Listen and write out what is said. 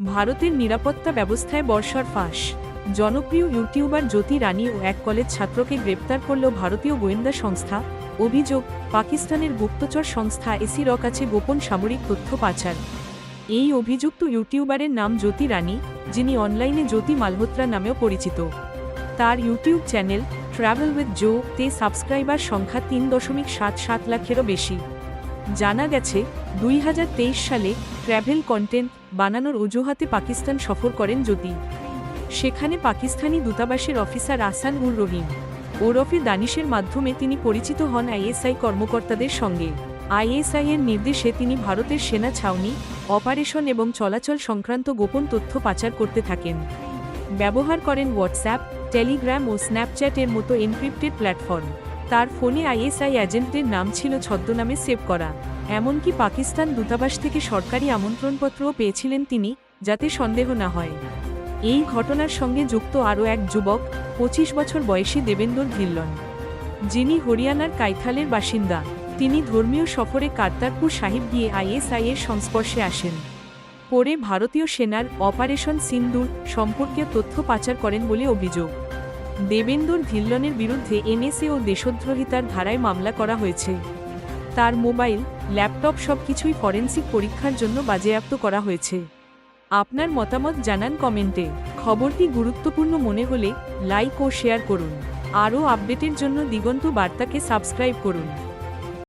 ভারতের নিরাপত্তা ব্যবস্থায় বর্ষার ফাঁস। জনপ্রিয় ইউটিউবার জ্যোতি রানী ও এক কলেজ ছাত্রকে গ্রেপ্তার করল ভারতীয় গোয়েন্দা সংস্থা। অভিযোগ, পাকিস্তানের গুপ্তচর সংস্থা এসি এসির কাছে গোপন সামরিক তথ্য পাচার। এই অভিযুক্ত ইউটিউবারের নাম জ্যোতি রানী, যিনি অনলাইনে জ্যোতি মালহোত্রা নামেও পরিচিত। তার YouTube channel travel with Jo তে সাবস্ক্রাইবার সংখ্যা তিন দশমিক সাত সাত লাখেরও বেশি। জানা গেছে, দুই হাজার তেইশ সালে ট্র্যাভেল কন্টেন্ট বানানোর অজুহাতে পাকিস্তান সফর করেন জ্যোতি। সেখানে পাকিস্তানি দূতাবাসের অফিসার আসান উর রহিম। ওরফে দানিশের মাধ্যমে তিনি পরিচিত হন আইএসআই কর্মকর্তাদের সঙ্গে। আইএসআই এর নির্দেশে তিনি ভারতের সেনা ছাউনি, অপারেশন এবং চলাচল সংক্রান্ত গোপন তথ্য পাচার করতে থাকেন। ব্যবহার করেন হোয়াটসঅ্যাপ, টেলিগ্রাম ও স্ন্যাপচ্যাটের মতো এনক্রিপ্টেড প্ল্যাটফর্ম। তার ফোনে আইএসআই এজেন্টদের নাম ছিল ছদ্মনামে সেভ করা। এমনকি পাকিস্তান দূতাবাস থেকে সরকারি আমন্ত্রণপত্রও পেয়েছিলেন তিনি, যাতে সন্দেহ না হয়। এই ঘটনার সঙ্গে যুক্ত আরও এক যুবক, পঁচিশ বছর বয়সী দেবেন্দর ধিল্লন যিনি হরিয়ানার কাইথালের বাসিন্দা, তিনি ধর্মীয় সফরে কারতারপুর সাহিব গিয়ে আইএসআই এর সংস্পর্শে আসেন। পরে ভারতীয় সেনার অপারেশন সিন্দুর সম্পর্কে তথ্য পাচার করেন বলে অভিযোগ। দেবেন্দর ধিল্লনের বিরুদ্ধে এনএসএ ও দেশদ্রোহিতার ধারায় মামলা করা হয়েছে। তার মোবাইল, ল্যাপটপ সব কিছুই ফরেন্সিক পরীক্ষার জন্য বাজেয়াপ্ত করা হয়েছে। আপনার মতামত জানান কমেন্টে। খবরটি গুরুত্বপূর্ণ মনে হলে লাইক ও শেয়ার করুন। আরও আপডেটের জন্য দিগন্ত বার্তাকে সাবস্ক্রাইব করুন।